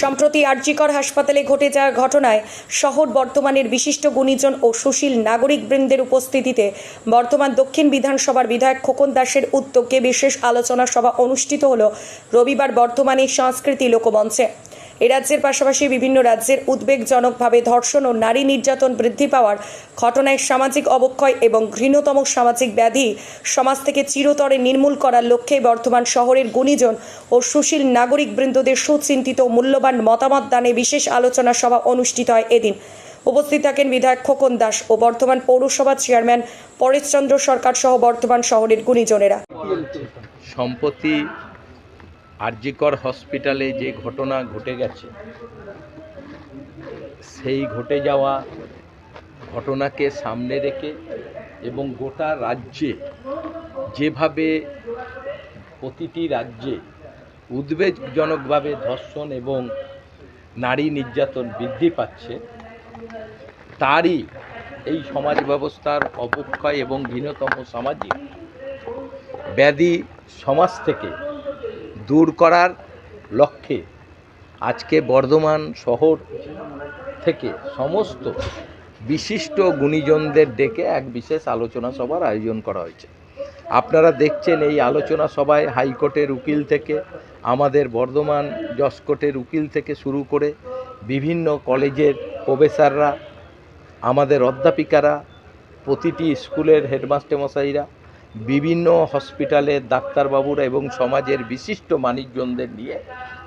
সম্প্রতি আরজিকর হাসপাতালে ঘটে যাওয়া ঘটনায় শহর বর্তমানের বিশিষ্ট গুণীজন ও সুশীল নাগরিক বৃন্দের উপস্থিতিতে বর্তমান দক্ষিণ বিধানসভার বিধায়ক খোকন দাসের উদ্যোগে বিশেষ আলোচনা সভা অনুষ্ঠিত হল। রবিবার বর্তমানে সংস্কৃতি লোকমঞ্চে। এ রাজ্যের পাশাপাশি বিভিন্ন রাজ্যের উদ্বেগজনকভাবে ধর্ষণ ও নারী নির্যাতন বৃদ্ধি পাওয়ার ঘটনায় সামাজিক অবক্ষয় এবং ঘৃণতম সামাজিক ব্যাধি সমাজ থেকে চিরতরে নির্মূল করার লক্ষ্যে বর্তমান শহরের গুণীজন ও সুশীল নাগরিক বৃন্দদের সুচিন্তিত মূল্যবান মতামত দানে বিশেষ আলোচনা সভা অনুষ্ঠিত হয় এদিন। উপস্থিত থাকেন বিধায়ক খোকন দাস ও বর্তমান পৌরসভা চেয়ারম্যান পরেশচন্দ্র সরকার সহ বর্তমান শহরের গুণীজনেরা। সম্প্রতি আরজিকর হসপিটালে যে ঘটনা ঘটে গেছে, সেই ঘটে যাওয়া ঘটনাকে সামনে রেখে এবং গোটা রাজ্যে যেভাবে প্রতিটি রাজ্যে উদ্বেগজনকভাবে ধর্ষণ এবং নারী নির্যাতন বৃদ্ধি পাচ্ছে, তারই এই সমাজ ব্যবস্থার অবক্ষয় এবং ঘৃণতম সামাজিক ব্যাধি সমাজ থেকে দূর করার লক্ষ্যে আজকে বর্ধমান শহর থেকে সমস্ত বিশিষ্ট গুণীজনদের ডেকে এক বিশেষ আলোচনা সভার আয়োজন করা হয়েছে। আপনারা দেখছেন এই আলোচনা সভায় হাইকোর্টের উকিল থেকে, আমাদের বর্ধমান জসকোর্টের উকিল থেকে শুরু করে বিভিন্ন কলেজের প্রফেসররা, আমাদের অধ্যাপিকারা, প্রতিটি স্কুলের হেডমাস্টার মশাইরা বিভিন্ন হসপিটালের ডাক্তারবাবুরা এবং সমাজের বিশিষ্ট মানিকজনদের নিয়ে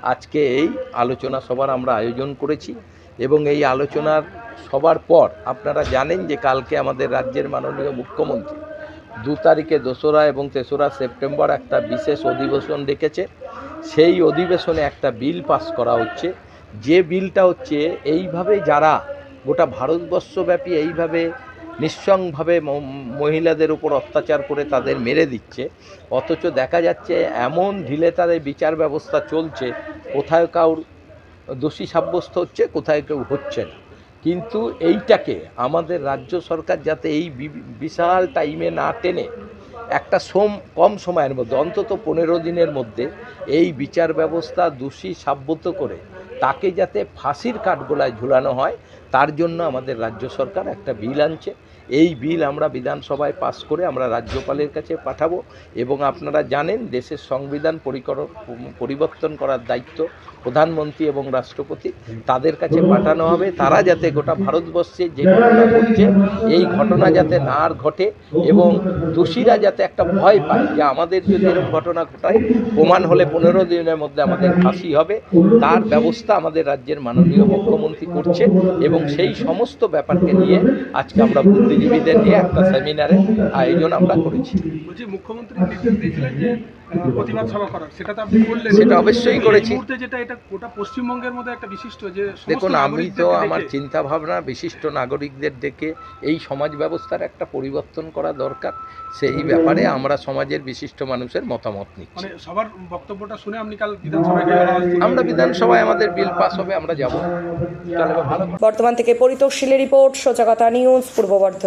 আজকে এই আলোচনা সভার আমরা আয়োজন করেছি এবং এই আলোচনার সবার পর আপনারা জানেন যে কালকে আমাদের রাজ্যের মাননীয় মুখ্যমন্ত্রী দু তারিখে দোসরা এবং তেসরা সেপ্টেম্বর একটা বিশেষ অধিবেশন ডেকেছে। সেই অধিবেশনে একটা বিল পাস করা হচ্ছে। যে বিলটা হচ্ছে, এইভাবে যারা গোটা ভারতবর্ষব্যাপী এইভাবে নিঃসংভাবে মহিলাদের উপর অত্যাচার করে তাদের মেরে দিচ্ছে। অথচ দেখা যাচ্ছে এমন ঢিলে তাদের বিচার ব্যবস্থা চলছে, কোথায় কাউর দোষী সাব্যস্ত হচ্ছে, কোথায় কেউ হচ্ছে না। কিন্তু এইটাকে আমাদের রাজ্য সরকার যাতে এই বিশাল টাইমে না টেনে, একটা সোম, কম সময়ের মধ্যে, অন্তত পনেরো দিনের মধ্যে এই বিচার ব্যবস্থা দোষী সাব্যস্ত করে তাকে যাতে ফাঁসির কাঠগোলায় ঝুলানো হয় তার জন্য আমাদের রাজ্য সরকার একটা বিল আনছে। এই বিল আমরা বিধানসভায় পাস করে আমরা রাজ্যপালের কাছে পাঠাবো এবং আপনারা জানেন দেশের সংবিধান পরিবর্তন করার দায়িত্ব প্রধানমন্ত্রী এবং রাষ্ট্রপতি তাদের কাছে পাঠানো হবে। তারা যাতে গোটা ভারতবর্ষে যে ঘটনা ঘটছে, এই ঘটনা যাতে না আর ঘটে এবং দোষীরা যাতে একটা ভয় পায় যে আমাদের যদি এরকম ঘটনা ঘটায়, প্রমাণ হলে পনেরো দিনের মধ্যে আমাদের ফাঁসি হবে। তার ব্যবস্থা আমাদের রাজ্যের মাননীয় মুখ্যমন্ত্রী করছে এবং সেই সমস্ত ব্যাপারকে নিয়ে আজকে আমরা বুদ্ধিজীবীদের নিয়ে একটা সেমিনারের আয়োজন আমরা করেছি। বলছি মুখ্যমন্ত্রী যে প্রতিবাদ সভা করার। সেটা তো আপনি করলেন সেটা অবশ্যই করেছি। এই যেটা এটা গোটা পশ্চিমবঙ্গের মধ্যে একটা বিশিষ্ট যে দেখুন আমি তো আমার চিন্তা ভাবনা বিশিষ্ট নাগরিকদের ডেকে এই সমাজ ব্যবস্থার একটা পরিবর্তন করা দরকার। সেই ব্যাপারে আমরা সমাজের বিশিষ্ট মানুষের মতামত নিচ্ছি। মানে সবার বক্তব্যটা শুনে আপনি কাল বিধানসভায়। আমরা বিধানসভায় আমাদের বিল পাস হবে আমরা যাব। বর্তমান থেকে পরিতোষ শীলের রিপোর্ট সোজা কথা নিউজ পূর্ব বর্ধমান।